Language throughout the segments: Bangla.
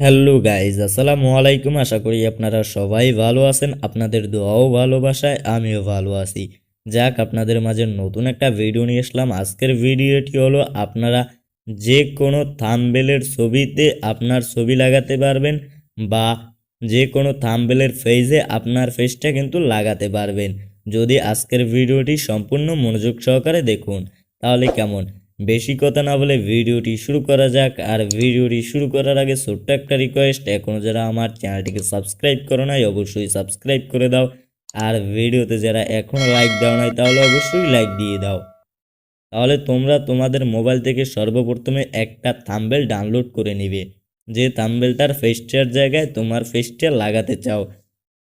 হ্যালো গাইজ আসসালামু আলাইকুম। আশা করি আপনারা সবাই ভালো আছেন। আপনাদের দোয়াও ভালোবাসায়, আমিও ভালো আছি। যাক, আপনাদের মাঝে নতুন একটা ভিডিও নিয়ে আসলাম আজকের ভিডিওটি হলো, আপনারা যে কোনো থাম্বেলের ছবিতে আপনার ছবি লাগাতে পারবেন বা যে কোনো থাম্বেলের ফেজে আপনার ফেসটা কিন্তু লাগাতে পারবেন। যদি আজকের ভিডিওটি সম্পূর্ণ মনোযোগ সহকারে দেখুন, তাহলে কেমন? বেশি কথা না বলে ভিডিওটি শুরু করা যাক। আর ভিডিওটি শুরু করার আগে ছোট্ট একটা রিকোয়েস্ট এখনও যারা আমার চ্যানেলটিকে সাবস্ক্রাইব করো নাই, অবশ্যই সাবস্ক্রাইব করে দাও। আর ভিডিওতে যারা এখনও লাইক দাও নাই, তাহলে অবশ্যই লাইক দিয়ে দাও। তাহলে তোমরা তোমাদের মোবাইল থেকে সর্বপ্রথমে একটা থাম্বেল ডাউনলোড করে নিবে। যে থাম্বেলটার ফেসটার জায়গায় তোমার ফেসটা লাগাতে চাও।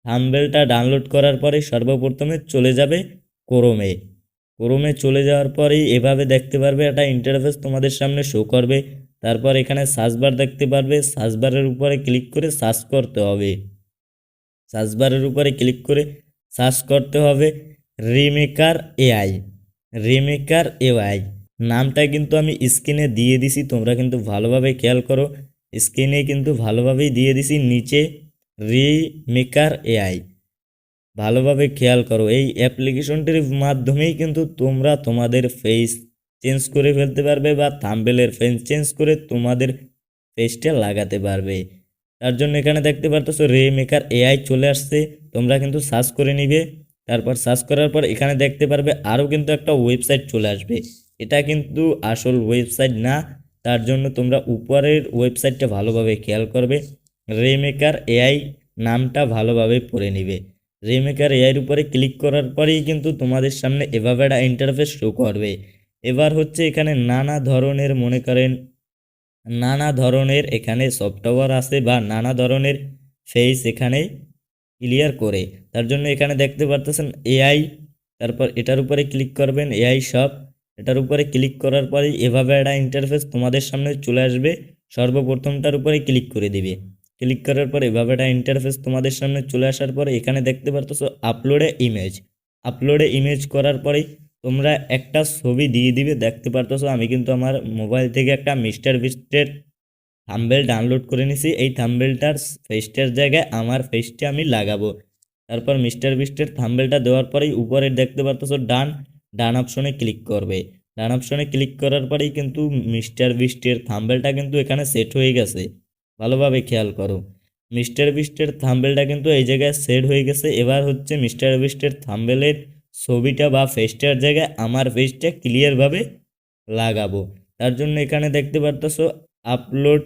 থাম্বেলটা ডাউনলোড করার পরে সর্বপ্রথমে চলে যাবে ক্রোমে ক্রোমে চলে যাওয়ার পরেই এভাবে দেখতে পারবে, একটা ইন্টারফেস তোমাদের সামনে শো করবে। তারপর এখানে সার্চ বার দেখতে পারবে সার্চ বারের উপরে ক্লিক করে সার্চ করতে হবে। সার্চ বারের উপরে ক্লিক করে সার্চ করতে হবে রিমেকার এআই রিমেকার এআই নামটা কিন্তু আমি স্ক্রিনে দিয়ে দিছি, তোমরা কিন্তু ভালোভাবে খেয়াল করো। স্ক্রিনে কিন্তু ভালোভাবেই দিয়ে দিছি, নিচে রিমেকার এআই ভালোভাবে খেয়াল করো। এই অ্যাপ্লিকেশনটির মাধ্যমেই কিন্তু তোমরা তোমাদের ফেস চেঞ্জ করে ফেলতে পারবে বা থাম্বেলের ফেস চেঞ্জ করে তোমাদের ফেসটা লাগাতে পারবে। তার জন্য এখানে দেখতে পারতেছো রে মেকার এআই চলে আসছে। তোমরা কিন্তু সার্চ করে নিবে। তারপর সার্চ করার পর এখানে দেখতে পারবে আরও কিন্তু একটা ওয়েবসাইট চলে আসবে। এটা কিন্তু আসল ওয়েবসাইট না। তার জন্য তোমরা উপরের ওয়েবসাইটটা ভালোভাবে খেয়াল করবে। রে মেকার এআই নামটা ভালোভাবে পড়ে নিবে। রিমেকার এআইয়ের উপরে ক্লিক করার পরেই কিন্তু তোমাদের সামনে এভাবে একটা ইন্টারফেস শো করবে। এবার হচ্ছে এখানে নানা ধরনের, মনে করেন, নানা ধরনের এখানে সফটওয়্যার আছে বা নানা ধরনের ফেস এখানে ক্লিয়ার করে। তার জন্য এখানে দেখতে পারতেছেন এআই তারপর এটার উপরে ক্লিক করবেন এআই সব এটার উপরে ক্লিক করার পরেই এভাবে একটা ইন্টারফেস তোমাদের সামনে চলে আসবে। সর্বপ্রথমটার উপরে ক্লিক করে দিবে। ক্লিক করার পর এভাবে একটা ইন্টারফেস তোমাদের সামনে চলে আসার পরে এখানে দেখতে পারতেছো আপলোডে ইমেজ আপলোডে ইমেজ করার পরেই তোমরা একটা ছবি দিয়ে দিবে, দেখতে পারতেছো আমি কিন্তু আমার মোবাইল থেকে একটা মিস্টার বিস্টের থাম্বেল ডাউনলোড করে নিছি। এই থাম্বেলটার ফেসটার জায়গায় আমার ফেসটা আমি লাগাবো। তারপর মিস্টার বিস্টের থাম্বেলটা দেওয়ার পরেই উপরে দেখতে পারতেছো ডান ডান অপশনে ক্লিক করবে। ডান অপশনে ক্লিক করার পরেই কিন্তু মিস্টার বিস্টের থাম্বেলটা কিন্তু এখানে সেট হয়ে গেছে। ভালোভাবে খেয়াল করো। মিস্টার বিস্টের থাম্বেলটা কিন্তু এই জায়গায় সেট হয়ে গেছে। এবার হচ্ছে মিস্টার বিস্টের থাম্বেলের ছবিটা বা ফেসটার জায়গায় আমার ফেসটা ক্লিয়ারভাবে লাগাবো। তার জন্য এখানে দেখতে পারতেছো, আপলোড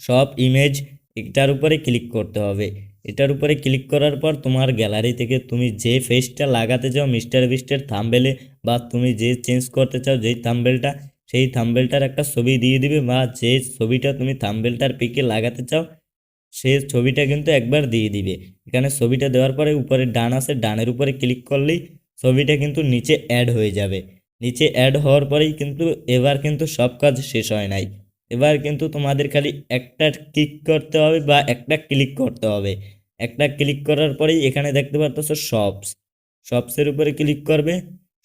সব ইমেজ এটার উপরে ক্লিক করতে হবে। এটার উপরে ক্লিক করার পর তোমার গ্যালারি থেকে তুমি যে ফেসটা লাগাতে চাও মিস্টার বিস্টের থাম্বেলে বা তুমি যে চেঞ্জ করতে চাও যেই থাম্বেলটা সেই থাম্বেলটার একটা ছবি দিয়ে দিবে বা যে ছবিটা তুমি থাম্বেলটার পিকে লাগাতে চাও সেই ছবিটা কিন্তু একবার দিয়ে দিবে। এখানে ছবিটা দেওয়ার পরে উপরে ডান আছে, ডানের উপরে ক্লিক করলেই ছবিটা কিন্তু নিচে অ্যাড হয়ে যাবে। নিচে অ্যাড হওয়ার পরেই কিন্তু এবার কিন্তু সব কাজ শেষ হয় নাই। এবার কিন্তু তোমাদের খালি একটা ক্লিক করতে হবে বা একটা ক্লিক করতে হবে। একটা ক্লিক করার পরেই এখানে দেখতে পারতেছো শপস শপসের উপরে ক্লিক করবে।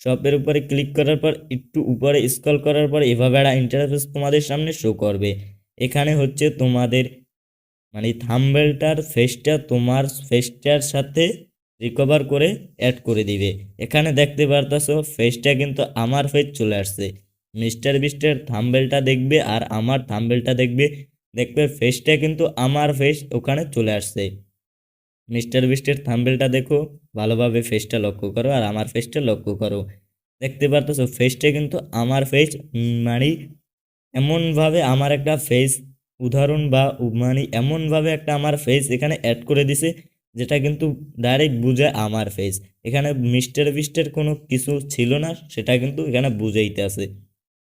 শপের উপরে ক্লিক করার পর, একটু উপরে স্ক্রল করার পর, এভাবে একটা ইন্টারফেস তোমাদের সামনে শো করবে। এখানে হচ্ছে তোমাদের মানে থাম্বেলটার ফেসটা তোমার ফেসটার সাথে রিকভার করে অ্যাড করে দিবে। এখানে দেখতে পারতেছো ফেসটা কিন্তু আমার ফেস চলে আসছে। মিস্টার বিস্টের থাম্বেলটা দেখবে আর আমার থাম্বেলটা দেখবে। দেখবে ফেসটা কিন্তু আমার ফেস ওখানে চলে আসছে। মিস্টার বিস্টের থাম্বেলটা দেখো, ভালোভাবে ফেসটা লক্ষ্য করো আর আমার ফেসটা লক্ষ্য করো। দেখতে পারতেছো ফেসটা কিন্তু আমার ফেস মানে এমনভাবে আমার একটা ফেস উদাহরণ বা মানে এমনভাবে একটা আমার ফেস এখানে অ্যাড করে দিছে, যেটা কিন্তু ডাইরেক্ট বুঝে আমার ফেস এখানে মিস্টার বিস্টের কোনো কিছু ছিল না, সেটা কিন্তু এখানে বুঝাইতে আছে।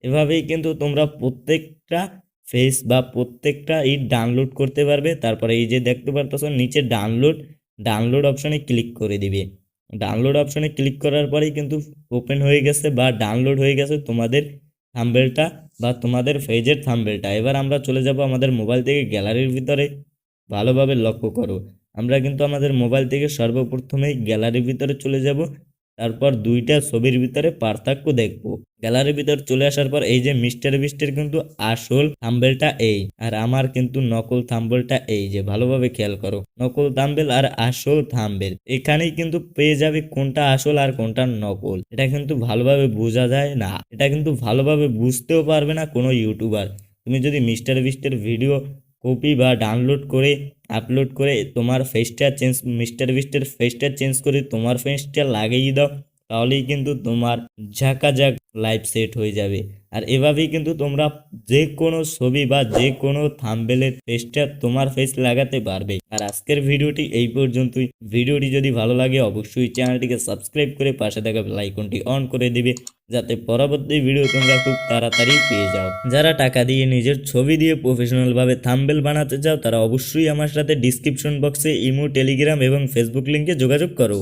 এভাবেই কিন্তু তোমরা প্রত্যেকটা ফেস বা প্রত্যেকটা ই ডাউনলোড করতে পারবে। তারপরে এই যে দেখতে পারতেছো নিচে ডাউনলোড ডাউনলোড অপশনে ক্লিক করে দিবে। ডাউনলোড অপশনে ক্লিক করার পরেই কিন্তু ওপেন হয়ে গেছে বা ডাউনলোড হয়ে গেছে তোমাদের থাম্বেলটা বা তোমাদের ফেজের থাম্বেলটা। এবার আমরা চলে যাব আমাদের মোবাইল থেকে গ্যালারির ভিতরে। ভালোভাবে লক্ষ্য করো, আমরা কিন্তু আমাদের মোবাইল থেকে সর্বপ্রথমেই গ্যালারির ভিতরে চলে যাব। তারপর দুইটা ছবির ভিতরে পার্থক্য দেখব। গ্যালারির ভিতর চলে আসার পর এই যে মিস্টার বিস্টের কিন্তু আসল থাম্বেলটা এই, আর আমার কিন্তু নকল থাম্বেলটা এই যে, ভালোভাবে খেয়াল করো। নকল থাম্বেল আর আসল থাম্বেল, এখানেই কিন্তু পেয়ে যাবে কোনটা আসল আর কোনটা নকল। এটা কিন্তু ভালোভাবে বোঝা যায় না, এটা কিন্তু ভালোভাবে বুঝতেও পারবে না কোনো ইউটিউবার। তুমি যদি মিস্টার বিস্টের ভিডিও কপি বা ডাউনলোড করে আপলোড করে তোমার ফেসটা চেঞ্জ মিস্টার বিস্টের ফেসটা চেঞ্জ করে, তোমার ফেসটা লাগিয়ে দাও। তাহলেই কিন্তু তোমার ঝাঁকাঝাক লাইভ সেট হয়ে যাবে। আর এভাবেই কিন্তু তোমরা যে কোনো ছবি বা যে কোনো থাম্বেলের ফেসটা তোমার ফেস লাগাতে পারবে। আর আজকের ভিডিওটি এই পর্যন্তই। ভিডিওটি যদি ভালো লাগে, অবশ্যই চ্যানেলটিকে সাবস্ক্রাইব করে পাশে থাকা লাইকনটি অন করে দিবে, যাতে পরবর্তী ভিডিও তোমরা খুব তাড়াতাড়ি পেয়ে যাও। যারা টাকা দিয়ে নিজের ছবি দিয়ে প্রফেশনালভাবে থাম্বেল বানাতে চাও, তারা অবশ্যই আমার সাথে ডিসক্রিপশন বক্সে ইমো টেলিগ্রাম এবং ফেসবুক লিংকে যোগাযোগ করো।